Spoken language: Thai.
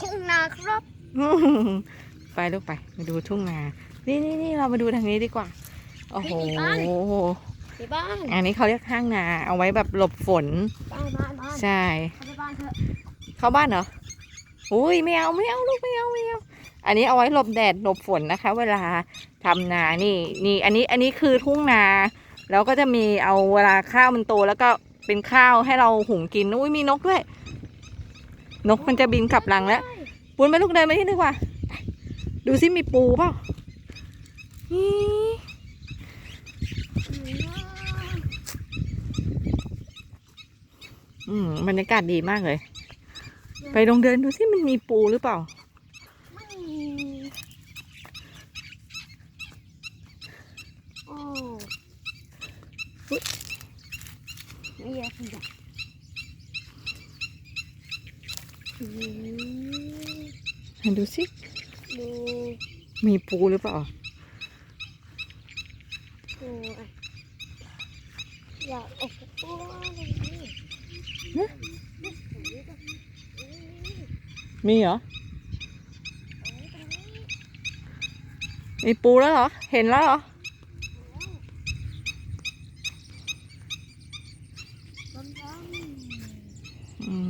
ทุ่งนาครับไปลูกไปมาดูทุ่งนา นี่นี่นี่เรามาดูทางนี้ดีกว่า โอ้โหไปบ้านอันนี้เขาเรียกห้างนา เอาไว้แบบหลบฝน บ้านบ้านบ้านใช่เข้าไปบ้านเถอะเข้าบ้านเหรอ อุ้ยไม่เอาไม่เอาลูกไม่เอาไม่เอาอันนี้เอาไว้หลบแดดหลบฝนนะคะ เวลาทำนานี่นี่อันนี้อันนี้คือทุ่งนา แล้วก็จะมีเอาเวลาข้าวมันโตแล้วก็เป็นข้าวให้เราหุงกินอุ้ยมีนกด้วย นกมันจะบินกลับรังแล้วปูนไปลูกเดินไปที่นึกว่า ดูซิมีปูเปล่านี่อืมบรรยากาศดีมากเลย ไปลองเดินดูซิมันมีปูหรือเปล่าไม่มีโอ้อุ๊ยไม่แย่ขยะอืมดู ซิดูมีปูหรือเปล่าดูอะอยากโอ้โหอะไรนี่มีเหรอมีปูแล้วเหรอ เห็นแล้วเหรอดำดำอืม